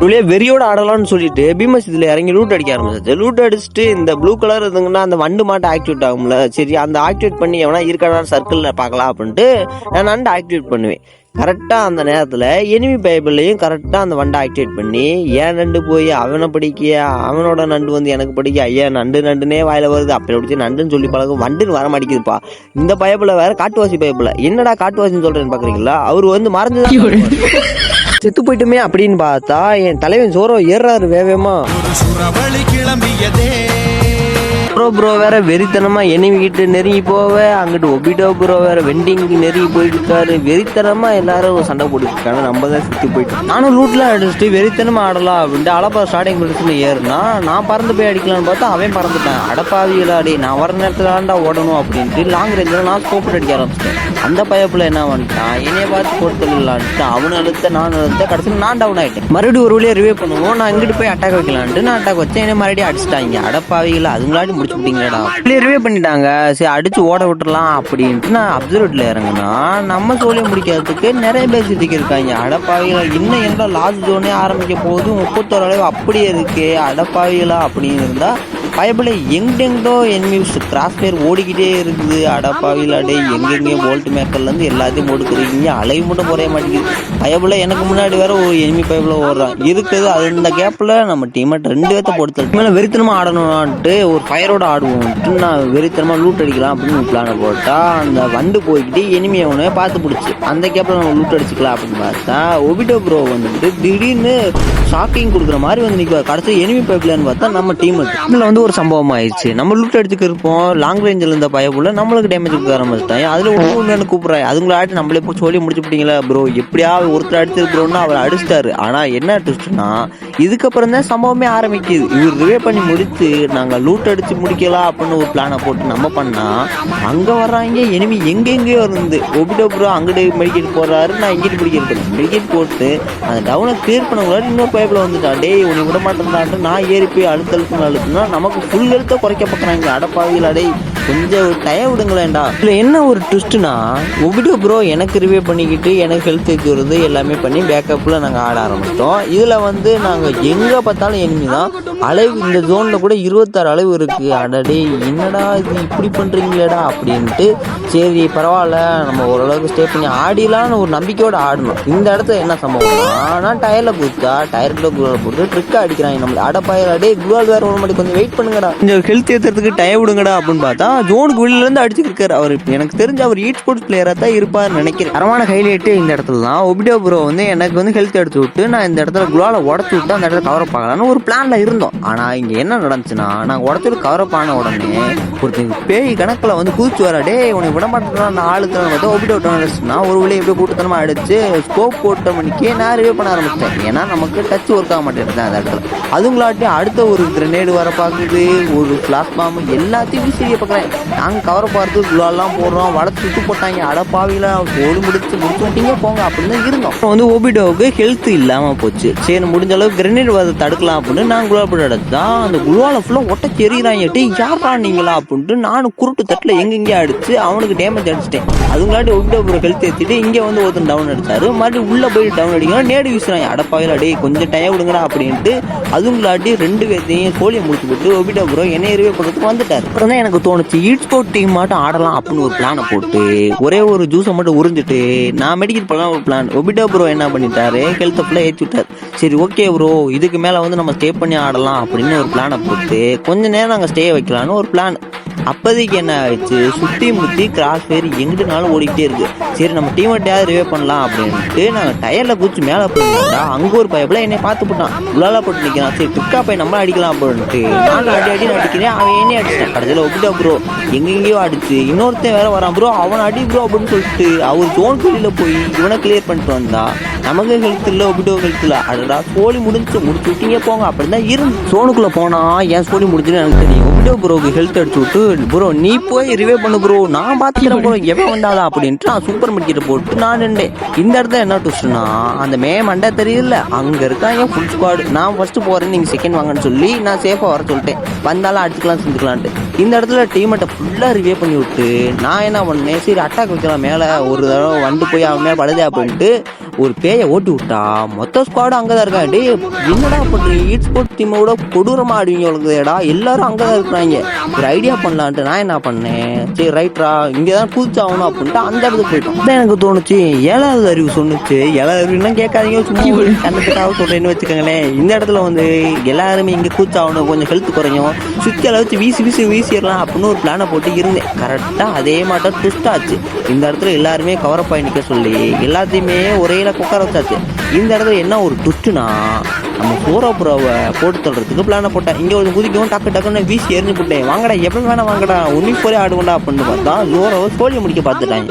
இவ்வளோ வெறியோட ஆடலாம்னு சொல்லிட்டு பீமஸ் இதுல இறங்கி லூட் அடிக்க ஆரம்பிச்சிச்சு. லூட் அடிச்சுட்டு இந்த ப்ளூ கலர் இருந்துங்கன்னா அந்த வண்டு மாட்டம் ஆக்டிவேட் ஆகும்ல. சரி அந்த ஆக்டிவேட் பண்ணி எவனா இருக்கடா சர்க்கிளில் பார்க்கலாம் அப்படின்ட்டு நான் நண்டு ஆக்டிவேட் பண்ணுவேன். கரெக்டாக அந்த நேரத்தில் எனிமி பைபிளையும் கரெக்டாக அந்த வண்டை ஆக்டிவேட் பண்ணி ஏன் நண்டு போய் அவனை படிக்க அவனோட நண்டு வந்து எனக்கு படிக்க? ஐயா நண்டு நண்டுனே வாயில வருது. அப்படி பிடிச்சி நண்டுன்னு சொல்லி பழகும் வண்டுன்னு வர மாட்டேங்குதுப்பா. இந்த பயப்புல வேற காட்டுவாசி பயப்புல என்னடா காட்டுவாசின்னு சொல்றேன்னு பாக்குறீங்களா? அவர் வந்து மறைஞ்சு செத்து போயிட்டுமே அப்படின்னு பார்த்தா என் தலைவன் ஜோரோ ஏறாரு வேகமா. கிளம்பியதே. ப்ரோ ப்ரோ வேற வெறித்தனமா enemy நெருங்கி போவ. அங்கிட்டு ஒபிடோ ப்ரோ வேற வெண்டிங்க்கு நெருங்கி போயிட்டு இருக்காரு. வெறித்தனமா எல்லாரும் சண்டை போட்டுருக்காங்க நம்ம தான் சுத்தி போயிட்டு நானும் லூட்லாம் அடிச்சுட்டு வெறித்தனமா ஆடலாம் அப்படின்ட்டு அலப்பா ஸ்டார்டிங் பிடிச்சுன்னு ஏறுனா நான் பறந்து போய் அடிக்கலாம்னு பார்த்தா அவன் பறந்துட்டான். அடப்பாவிகளா அடி நான் வர நேரத்தில் ஆண்டா ஓடணும் அப்படின்ட்டு லாங் ரேஞ்சில் நான் ஸ்கோப் அடிக்க ஆரம்பிச்சிட்டேன். அந்த பயப்பில் என்ன பண்ணிட்டான்? என்னைய பார்த்து போட்டுலான்ட்டு அவனு அழுத்த நான் அழுத்த கடைசியில் நான் டவுன் ஆகிட்டேன் மறுபடியும் ஒரு வழியாக ரிவே பண்ணுவோம். நான் இங்கிட்டு போய் அட்டாக் வைக்கலான்ட்டு நான் அட்டாக் வச்சேன். என்னை மறுபடியும் அடிச்சிட்டாங்க. அடப்பாவிகளா அதுங்களாடி முடிச்சு விட்டீங்களேடா ரிவே பண்ணிட்டாங்க. சரி அடிச்சு ஓட விட்டுறலாம் அப்படின்ட்டு நான் அப்சர்வேட்ல இறங்குனா நம்ம சோழியை முடிக்கிறதுக்கு நிறைய பேர் சித்திக்கு இருக்காங்க அடப்பாவிகளா இன்னும் எங்க லாஸ்ட் ஜோனே ஆரம்பிக்க போகுது? முப்பத்தோரு அளவு அப்படியே இருக்கு அடப்பாவிகளா அப்படின்னு இருந்தா பயபில் எங்கெங்கோ எனிமிஸ் கிராஸ் பேர் ஓடிக்கிட்டே இருக்குது. அடப்பாவில டே எங்கெங்கே போல்ட் மேக்கர்லேருந்து எல்லாத்தையும் போட்டுக்கிறீங்க அலைவு மட்டும் குறைய மாட்டேங்குது. பயபில் எனக்கு முன்னாடி வேற ஒரு எனிமி பயபில் ஓடுறான். இருக்குது. அது இந்த கேப்பில் நம்ம டீமை ரெண்டு பேர்த்த போட்டு மேலே வெறித்தனமாக ஆடணும்ட்டு ஒரு ஃபயரோட ஆடுவோம்ட்டு நான் வெறித்தனமாக லூட் அடிக்கலாம் அப்படின்னு பிளானை போட்டா அந்த வண்டு போய்கிட்டு எனிமி அவனை பார்த்து பிடிச்சி அந்த கேப்பில் நம்ம லூட் அடிச்சுக்கலாம் அப்படின்னு பார்த்தா ஒபிடோ ப்ரோ வந்துட்டு திடீர்னு ஷாக்கிங் கொடுக்குற மாதிரி வந்து நிற்க கடைசி எனிமி பைப்லைன் பார்த்தா நம்ம டீம் வந்து ஒரு சம்பவம் ஆயிடுச்சு நம்ம லூட் அடிச்சுக்கு இருப்போம் லாங் ரேஞ்சில் இருந்த பயப்புல நம்மளுக்கு டேமேஜ் கொடுக்க ஆரம்பிச்சிட்டாங்க அதில் ஒன்று ஒன்று கூப்பிட்றாங்க அதுங்களை ஆட்டி நம்மளே போய் சொல்லி முடிச்சுப்பிட்டீங்களா ப்ரோ எப்படியாவது ஒருத்தர் அடிச்சிருக்கிறோன்னு அவர் அடிச்சிட்டாரு. ஆனால் என்ன ட்விஸ்ட்னா இதுக்கப்புறம் தான் சம்பவமே ஆரம்பிக்குது. இவர் ரிவே பண்ணி முடித்து நாங்கள் லூட் அடித்து முடிக்கலாம் அப்படின்னு ஒரு பிளானை போட்டு நம்ம பண்ணால் அங்கே வர்றாங்க எனிமி எங்கெங்கேயோ இருந்து. ஒபிடோ ப்ரோ அங்கிட்டு மெடிக்கெட் போடுறாரு நான் இங்கிட்டு மெடிக்கெட் மெடிக்கெட் போட்டு அந்த டவுனை கிளியர் பண்ணக்கூடாது இன்னொரு பைப்பில் வந்துட்டான் டேய் உன்னை விட மாட்டேன்டான்ட்டு நான் ஏறி போய் அழுத்த அழுத்துன்னு அழுத்துனா நமக்கு ஃபுல் எழுத்த குறைக்க பார்க்குறாங்க. அடப்பாவியில் அடை கொஞ்சம் ஒரு டயம் விடுங்களேன்டா. இதில் என்ன ஒரு ட்விஸ்ட்னா ஒபிடோ ப்ரோ எனக்கு ரிவே பண்ணிக்கிட்டு எனக்கு ஹெல்த் ஏற்றுறது எல்லாமே பண்ணி பேக்கப்பில் நாங்கள் ஆட ஆரம்பித்தோம் இதில் வந்து நாங்கள் எங்கே பார்த்தாலும் எனிமி தான் அளவு இந்த ஜோனில் கூட இருபத்தாறு அளவு இருக்குது அடடே என்னடா இது இப்படி பண்ணுறீங்களேடா அப்படின்ட்டு. சரி பரவாயில்ல நம்ம ஓரளவுக்கு ஸ்டே பண்ணி ஆடிலான்னு ஒரு நம்பிக்கையோட ஆடணும். இந்த இடத்துல என்ன சம்பவம்னா நான் டயரில் குத்தா டயர்ல குளால் போட்டு ட்ரிக்காக அடிக்கிறாங்க. நம்மள அடப்பாயிரம் அடே குளால் வேற ஒரு மாதிரி கொஞ்சம் வெயிட் பண்ணுங்கடா. கொஞ்சம் ஹெல்த் ஏற்றுறதுக்கு டயம் விடுங்கடா அப்படின்னு பார்த்தா ஜோனுக்கு வெளியில இருந்து அடிச்சுருக்காரு அவர். எனக்கு தெரிஞ்ச அவர் ஈட் ஸ்போர்ட்ஸ் பிளேயராக தான் இருப்பார்னு நினைக்கிறேன். தரமான ஹைலைட்டு இந்த இடத்துல தான். ஒபிடோ ப்ரோ வந்து எனக்கு வந்து ஹெல்த் எடுத்து விட்டு நான் இந்த இடத்துல குளால உடச்சு விட்டு அந்த இடத்துல கவர் பார்க்கலாம்னு ஒரு பிளான்ல இருந்தோம். ஆனால் இங்கே என்ன நடந்துச்சுன்னா நாங்கள் உடத்துல கவரப் ஆன உடனே ஒருத்தங்க பேய் கணக்கில் வந்து குதிச்சு வர டே உனக்கு விட மாட்டேன் ஆளுக்கு வந்து ஒப்பிட்டு விட்டோம்னா ஒரு வழியை எப்படி கூட்டத்தனமாக அடிச்சு ஸ்கோப் போட்ட மணிக்கே நான் ரிவே பண்ண ஆரம்பித்தேன் ஏன்னா நமக்கு டச் ஒர்க் ஆக மாட்டேன் அந்த இடத்துல. அதுங்களாட்டி அடுத்த ஒரு கிரனேடு வர பார்க்குது ஒரு ஃபிளாஷ் பாம்பு எல்லாத்தையும் விசிறிய பார்க்குறேன். நாங்கள் கவரை பார்த்து குலாலாம் போடுறோம் வளர்த்து சுட்டு போட்டாங்க அடப்பாவில ஓடு முடிச்சு முடிச்சு விட்டீங்க போங்க அப்படின்னு தான் இருந்தோம். அப்புறம் வந்து ஓபிடோவுக்கு ஹெல்த் இல்லாமல் போச்சு. சரி முடிஞ்ச அளவுக்கு கிரனேட் வரதை தடுக்கலாம் அப்படின்னு நான் குளா போட்டு அந்த குளால ஃபுல்லாக ஒட்டச்சி எறிகிறாங்க டே யாரா நீங்களா அப்படின்ட்டு நானும் குருட்டு தட்டில் எங்கெங்கே அடிச்சு அவனுக்கு டேமேஜ் அடிச்சிட்டேன். அதுங்களாட்டி ஒபிடோ ஒரு ஹெல்த் ஏற்றிட்டு இங்கே வந்து ஒருத்தன் டவுன் அடிச்சாரு. மறுபடியும் உள்ளே போய் டவுன் அடிக்கணும் நேடு வீசுறாங்க அடப்பாயில் அடி கொஞ்சம் டயம் விடுங்கடா அப்படின்ட்டு அதுங்களாட்டி ரெண்டு பேர்த்தையும் கோழியை முடிச்சு போட்டு ஒபிடோ ப்ரோ என்னை ரிவே பண்ணுறதுக்கு வந்துட்டார். அப்புறம் தான் எனக்கு தோணுச்சு ஈட் ஸ்போர்ட் டீம் மட்டும் ஆடலாம் அப்படின்னு ஒரு பிளானை போட்டு ஒரே ஒரு ஜூஸை மட்டும் உறிஞ்சிட்டு நான் மெடிக்கல் பண்ணலாம் ஒரு பிளான் ஒபிடோ ப்ரோ என்ன பண்ணிட்டாரு? ஹெல்த்தை ஃபுல்லாக ஏற்றி விட்டார் சரி ஓகே ப்ரோ இதுக்கு மேலே வந்து நம்ம ஸ்டே பண்ணி ஆடலாம். அப்படின்னு ஒரு பிளானை போட்டு கொஞ்ச நேரம் நாங்கள் ஸ்டே வைக்கலான்னு ஒரு பிளான் அப்போதைக்கு என்ன ஆயிடுச்சு? சுற்றி முற்றி கிராஸ் பேர் எங்கிட்டனாலும் ஓடிக்கிட்டே இருக்கு. சரி நம்ம டீம் ரிவே பண்ணலாம் அப்படின்ட்டு நாங்கள் டயரில் குச்சி மேலே போயிருந்தா அங்கே ஒரு பைப்பில் என்னை பார்த்து போட்டான். உள்ளால போட்டு நிற்கிறான் சரி குக்கா போய் நம்ம அடிக்கலாம் அப்படின்ட்டு நானும் அடி அடி அடிக்கிறேன். அவன் என்னையும் அடிச்சிட்டான். கடைசியில் ஒப்பிட்டா ப்ரோ எங்கெங்கேயோ அடிச்சு இன்னொருத்தன் வேற வரான். ப்ரோ அவன் அடி ப்ரோ அப்படின்னு சொல்லிட்டு அவர் ஜோன் வெளியில் போய் இவனை கிளியர் பண்ணிட்டு வந்தா நமக்கு ஹெல்த் இல்லை ஒபிடோ ஹெல்த் இல்லை. அடடா சோழி முடிஞ்சு முடிச்சு விட்டீங்க போங்க. அப்படின்னு தான் இருந்து. சோனுக்குள்ளே போனால் ஏன் சோழி முடிஞ்சுன்னு எனக்கு தெரியும். ஒபிடோ ப்ரோக்கு ஹெல்த் அடிச்சு விட்டு ப்ரோ நீ போய் ரிவே பண்ணு ப்ரோ நான் பார்த்துக்கிறேன் ப்ரோ எவன் வந்தாலும் அப்படின்ட்டு நான் சூப்பர் மார்க்கெட்டை போட்டு நான் நின்றேன். இந்த இடத்துல என்ன ட்விஸ்ட்னா அந்த மே மண்டை தெரியல. அங்கே இருக்காங்க ஃபுல் ஸ்குவாடு நான் ஃபஸ்ட்டு போகிறேன் நீங்கள் செகண்ட் வாங்கன்னு சொல்லி நான் சேஃபாக வர சொல்லிட்டேன். வந்தாலும் அடிச்சுக்கலாம் செஞ்சுக்கலான்ட்டு. இந்த இடத்துல டீமெட்டை ஃபுல்லாக ரிவே பண்ணி விட்டு நான் என்ன பண்ணேன்? சரி அட்டாக் வைக்கலாம். மேலே ஒரு தடவை வந்து போய் அவன் மேலே பழுதே அப்படின்ட்டு ஒரு பேயை ஓட்டி விட்டா மொத்த ஸ்குவாடும் அங்கேதான் இருக்கா டே என்னடா பண்ணுறீங்க ஈட் ஸ்போர்ட் டீமோட கொடூரமாக ஆடுவீங்க எல்லாரும் எல்லாரும் அங்கதான் இருக்கிறாங்க. ஒரு ஐடியா பண்ணலான்ட்டு நான் என்ன பண்ணேன்? சரி ரைட்ரா இங்கே தான் கூச்சாகணும் அப்படின்ட்டு அந்த இடத்துக்கு போயிட்டோம். தான் எனக்கு தோணுச்சு ஏழாவது அறிவு சொன்னுச்சு. ஏழாவது அறிவுலாம் கேட்காதீங்க. சும்மா ஒரு சொல்கிறேன்னு வச்சுக்கோங்களேன். இந்த இடத்துல வந்து எல்லாருமே இங்கே கூச்சாகணும் கொஞ்சம் ஹெல்த் குறையும். சுற்றி அளவு வச்சு வீசி வீசி வீசிடலாம் அப்படின்னு ஒரு பிளானை போட்டு இருந்தேன். கரெக்டாக அதே மாட்டம் ட்விஸ்ட் ஆச்சு. இந்த இடத்துல எல்லாருமே கவர் ஆகி நிற்க சொல்லி எல்லாத்தையுமே ஒரே இலக்கு உட்கார வச்சாச்சு இந்த இடத்துல என்ன ஒரு ட்விஸ்ட்னா நம்ம சூரப்புறாவை போட்டு தள்ளுறதுக்கு பிளானை போட்டேன். இங்கே ஒரு குதிக்கவும் டக்கு டக்குன்னு வீசி எரிஞ்சு போட்டேன். வாங்கடா எப்போ வேணா வாங்கடா உன்னி போய் ஆடுவோண்டா அப்படின்னு பார்த்தா சோரோவை சோழியை முடிக்க பார்த்துட்டாங்க.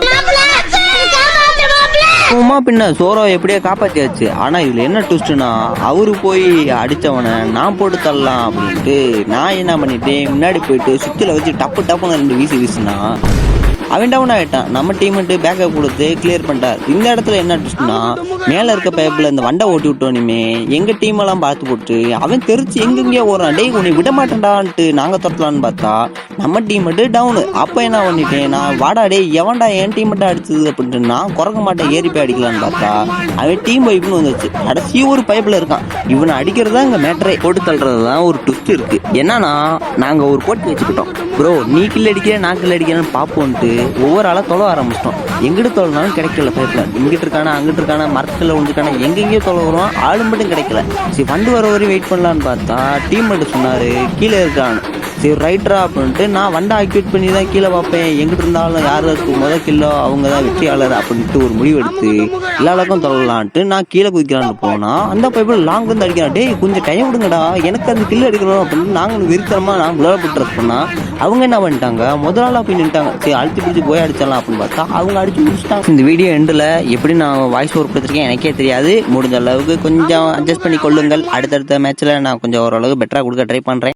சும்மா பின்ன சோரோ எப்படியோ காப்பாத்தியாச்சு. ஆனா இதுல என்ன ட்விஸ்ட்னா அவரு போய் அடித்தவனை நான் போட்டு தள்ளலாம் அப்படின்ட்டு நான் என்ன பண்ணிட்டேன்? முன்னாடி போயிட்டு சுற்றில வச்சு டப்பு டப்புன்னு ரெண்டு வீசி வீசினா அவன் டவுன் ஆகிட்டான் நம்ம டீமுட்டு பேக்கப் கொடுத்து கிளியர் பண்ணிட்டார் இந்த இடத்துல என்ன ட்விஸ்ட்னா மேலே இருக்க பேப்பில் இந்த வண்டை ஓட்டி விட்டோனுமே எங்கள் டீமெல்லாம் பார்த்து போட்டு அவன் தெரிச்சு எங்கெங்கேயோ ஓடுறான். டேய் உன்னை விட மாட்டேன்டான்ட்டு நாங்கள் துரத்தலான்னு பார்த்தா நம்ம டீம் மட்டும் டவுனு அப்போ என்ன பண்ணிட்டேன்? நான் வாடா டே எவன்டா என் டீம் மட்டும் அடிச்சது? அப்படின்ட்டு நான் குறக்க மாட்டேன். ஏறி போய் அடிக்கலான்னு பார்த்தா அவன் டீம் பைப்புன்னு வந்துச்சு கடைசி ஒரு பைப்பில் இருக்கான். இவனை அடிக்கிறது தான் இங்கே மேட்டரே போட்டு தள்ளுறது தான் ஒரு ட்விஸ்ட் இருக்குது என்னன்னா நாங்கள் ஒரு போட்டி வச்சுக்கிட்டோம். ப்ரோ நீ கில் அடிக்கிறேன் நான் கில் அடிக்கிறேன்னு பார்ப்போன்ட்டு ஒவ்வொரு ஆளாக தொலை ஆரம்பிச்சிட்டோம். எங்கிட்டு தொலைனாலும் கிடைக்கல பைப்பில் இங்கிட்டு இருக்கானா அங்கிட்டு இருக்கானா மரத்தில் விழுந்துருக்கானா எங்கெங்கேயோ தொலை வருவான். ஆளு மட்டும் கிடைக்கல. சரி வந்து வர வரையும் வெயிட் பண்ணலான்னு பார்த்தா டீம் மட்டும் சொன்னார் கீழே இருக்கான்னு. சரி ரைட்ரா அப்படின்ட்டு நான் வண்டை ஆக்யூட் பண்ணி தான் கீழே பார்ப்பேன். எங்கிட்டு இருந்தாலும் யார் இருக்கு முத கில்லோ அவங்க தான் வெற்றியாளர் அப்படின்ட்டு ஒரு முடிவு எடுத்து எல்லா அளவுக்கும் நான் கீழே குதிக்கலான்னு போனால் அந்த பைப்பில் லாங் வந்து அடிக்கிறான். டேய் கொஞ்சம் டைம் விடுங்கடா. எனக்கு அந்த கில் அடிக்கணும் அப்படின்னு நாங்கள் வெறித்தனமா நான் குளோபல் ட்ரெஸ் அவங்க என்ன பண்ணிட்டாங்க? முதல் நாளாக போய் நின்ட்டாங்க சரி அழுத்தி பிடிச்சி போய் அடிச்சிடலாம். அப்படின்னு பார்த்தா அவங்க அடிச்சு முடிச்சிட்டாங்க. இந்த வீடியோ எண்டில் எப்படி நான் வாய்ஸ் ஓவர் கொடுத்துருக்கேன் எனக்கே தெரியாது. முடிஞ்ச அளவுக்கு கொஞ்சம் அட்ஜஸ்ட் பண்ணி கொள்ளுங்கள். அடுத்தடுத்த மேட்ச்சில் நான் கொஞ்சம் ஓரளவுக்கு பெட்டராக கொடுக்க ட்ரை பண்ணுறேன்